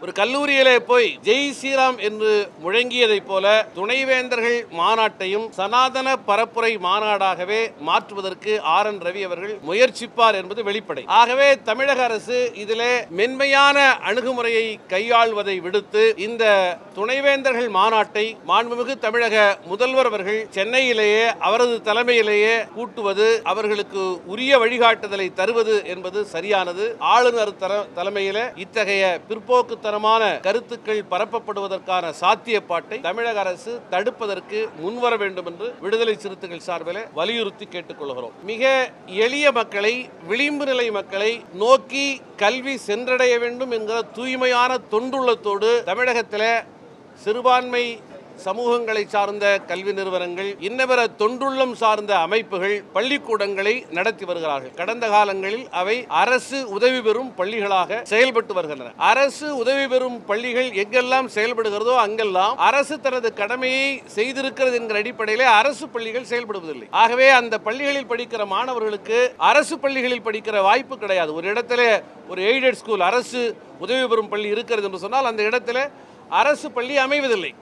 ஒரு கல்லூரியிலே போய் ஜெய் ஸ்ரீராம் என்று முழங்கியதைப் போல துணைவேந்தர்கள் மாநாட்டையும் சனாதன பரப்புரை மாநாடாகவே மாற்றுவதற்கு ஆர் என் ரவி அவர்கள் முயற்சிப்பார் என்பது வெளிப்படை. ஆகவே தமிழக அரசு இதிலே மென்மையான அணுகுமுறையை கையாள்வதை விடுத்து இந்த துணைவேந்தர்கள் மாநாட்டை மாண்புமிகு தமிழக முதல்வர் அவர்கள் சென்னையிலேயே அவரது தலைமையிலேயே கூட்டுவது அவர்களுக்கு உரிய வழிகாட்டுதலை தருவது என்பது சரியானது. ஆளுநர் தலைமையில இத்தகைய பிற்போக்கு பிற்போக்குத்தனமான கருத்துக்கள் பரப்பப்படுவதற்கான சாத்தியப்பாட்டை தமிழக அரசு தடுப்பதற்கு முன்வர வேண்டும் என்று விடுதலை சிறுத்தைகள் சார்பில் வலியுறுத்தி கேட்டுக்கொள்கிறோம். மிக எளிய மக்களை விளிம்பு நிலை மக்களை நோக்கி கல்வி சென்றடைய வேண்டும் என்கிற தூய்மையான தொண்டுள்ளத்தோடு தமிழகத்தில் சிறுபான்மை சமூகங்களை சார்ந்த கல்வி நிறுவனங்கள் இன்னபிற தொண்டுள்ளம் சார்ந்த அமைப்புகள் பள்ளிக்கூடங்களை நடத்தி வருகிறார்கள். கடந்த காலங்களில் அவை அரசு உதவி பெறும் பள்ளிகளாக செயல்பட்டு வருகின்றன. அரசு உதவி பெறும் பள்ளிகள் எங்கெல்லாம் செயல்படுகிறதோ அங்கெல்லாம் அரசு தனது கடமையை செய்திருக்கிறது என்கிற அடிப்படையிலே அரசு பள்ளிகள் செயல்படுவதில்லை. ஆகவே அந்த பள்ளிகளில் படிக்கிற மாணவர்களுக்கு அரசு பள்ளிகளில் படிக்கிற வாய்ப்பு கிடையாது. ஒரு இடத்துல ஒரு எய்டட் ஸ்கூல் அரசு உதவி பெறும் பள்ளி இருக்கிறது என்று சொன்னால் அந்த இடத்துல அரசு பள்ளி அமைவதில்லை.